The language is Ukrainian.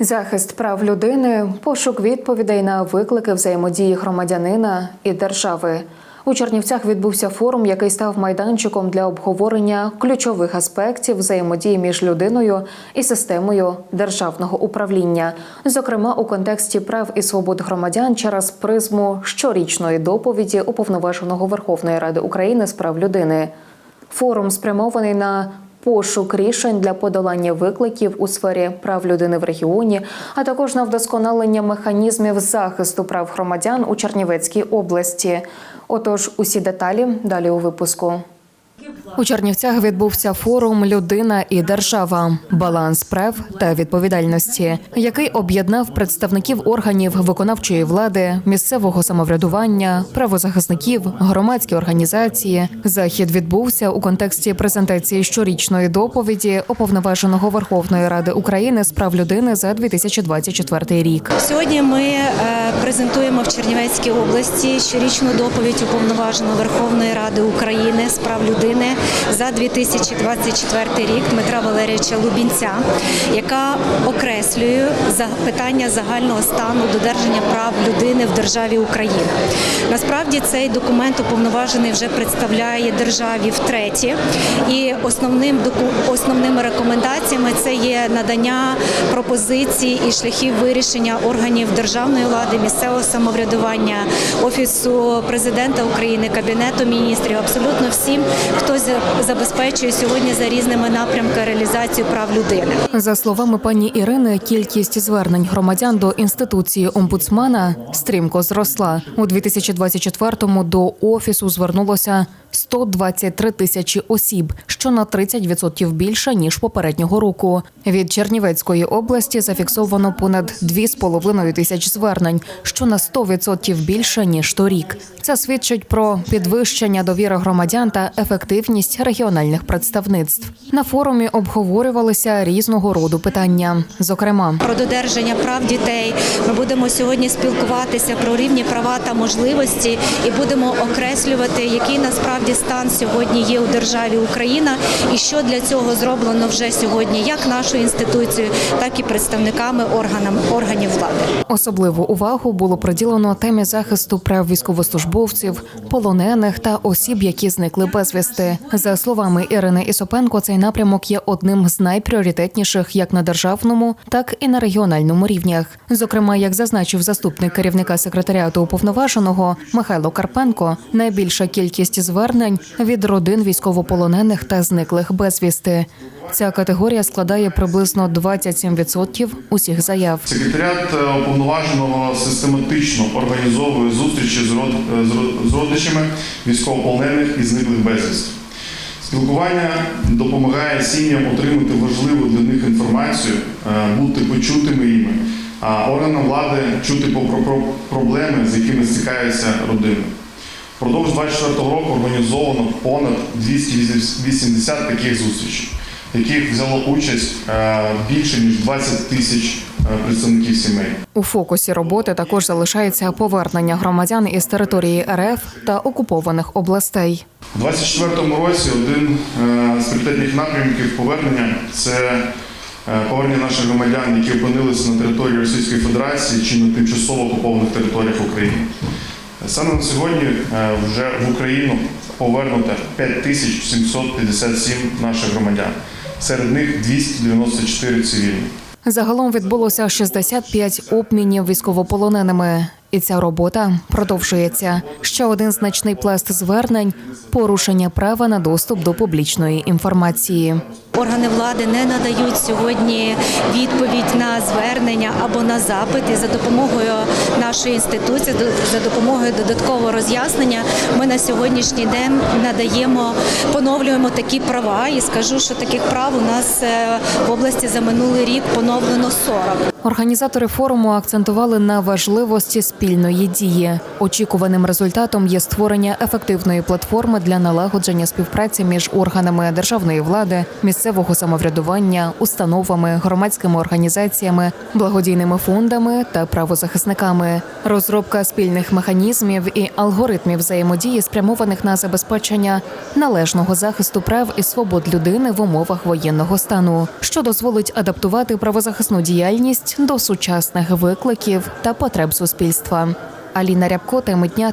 Захист прав людини, пошук відповідей на виклики взаємодії громадянина і держави. У Чернівцях відбувся форум, який став майданчиком для обговорення ключових аспектів взаємодії між людиною і системою державного управління, зокрема у контексті прав і свобод громадян через призму щорічної доповіді уповноваженого Верховної Ради України з прав людини. Форум спрямований на пошук рішень для подолання викликів у сфері прав людини в регіоні, а також на вдосконалення механізмів захисту прав громадян у Чернівецькій області. Отож, усі деталі далі у випуску. У Чернівцях відбувся форум Людина і держава, баланс прав та відповідальності, який об'єднав представників органів виконавчої влади, місцевого самоврядування, правозахисників, громадські організації. Захід відбувся у контексті презентації щорічної доповіді уповноваженого Верховної Ради України з прав людини за 2024 рік. Сьогодні ми е, презентуємо в Чернівецькій області щорічну доповідь уповноваженого Верховної Ради України з прав людини за 2024 рік Дмитра Валерійовича Лубінця, яка окреслює питання загального стану додержання прав людини в державі Україна. Насправді цей документ уповноважений вже представляє державі втретє, і основним основними рекомендаціями це є надання пропозицій і шляхів вирішення органів державної влади, місцевого самоврядування, офісу президента України, кабінету міністрів, абсолютно всім, хто забезпечує сьогодні за різними напрямками реалізацію прав людини. За словами пані Ірини, кількість звернень громадян до інституції омбудсмана стрімко зросла. У 2024-му до офісу звернулося 123 тисячі осіб, що на 30% більше ніж попереднього року. Від Чернівецької області зафіксовано понад 2,5 тисяч звернень, що на 100% більше ніж торік. Це свідчить про підвищення довіри громадян та ефективність регіональних представництв. На форумі обговорювалися різного роду питання. Зокрема, Про додержання прав дітей ми будемо сьогодні спілкуватися про рівні права та можливості і будемо окреслювати, який насправді стан сьогодні є у державі Україна, і що для цього зроблено вже сьогодні, як нашою інституцією, так і представниками органам органів влади. особливу увагу було приділено темі захисту прав військовослужбовців, полонених та осіб, які зникли безвісти. За словами Ірини Ісопенко, цей напрямок є одним з найпріоритетніших як на державному, так і на регіональному рівнях. Зокрема, як зазначив заступник керівника секретаріату уповноваженого Михайло Карпенко, найбільша кількість звернень від родин військовополонених та зниклих безвісти. Ця категорія складає приблизно 27% усіх заяв. Секретаріат е, уповноваженого систематично організовує зустрічі е, з родичами військовополонених і зниклих безвісти. Спілкування допомагає сім'ям отримати важливу для них інформацію, е, бути почутими іми, а органам влади чути про про- проблеми, з якими стикаються родини. Впродовж 24 року організовано понад 280 таких зустрічей, в яких взяло участь е, більше ніж 20 тисяч представників сімей. У фокусі роботи також залишається повернення громадян із території РФ та окупованих областей. У 24 році один е, з пріоритетних напрямків повернення це е, повернення наших громадян, які опинилися на території Російської Федерації чи на тимчасово окупованих територіях України. Саме на сьогодні е, вже в Україну повернуто 5757 наших громадян. Серед них 294 цивільні. Загалом відбулося 65 обмінів військовополоненими, і ця робота продовжується. Ще один значний пласт звернень порушення права на доступ до публічної інформації. Органи влади не надають сьогодні відповідь на звернення або на запит. І за допомогою нашої інституції, за допомогою додаткового роз'яснення, ми на сьогоднішній день надаємо, поновлюємо такі права. І скажу, що таких прав у нас е, в області за минулий рік поновлено 40. Організатори форуму акцентували на важливості спільної дії. Очікуваним результатом є створення ефективної платформи для налагодження співпраці між органами державної влади, місцевого самоврядування, установами, громадськими організаціями благодійними фондами та правозахисниками, розробка спільних механізмів і алгоритмів взаємодії, спрямованих на забезпечення належного захисту прав і свобод людини в умовах воєнного стану, що дозволить адаптувати правозахисну діяльність до сучасних викликів та потреб суспільства. Аліна Рябко, теми дня.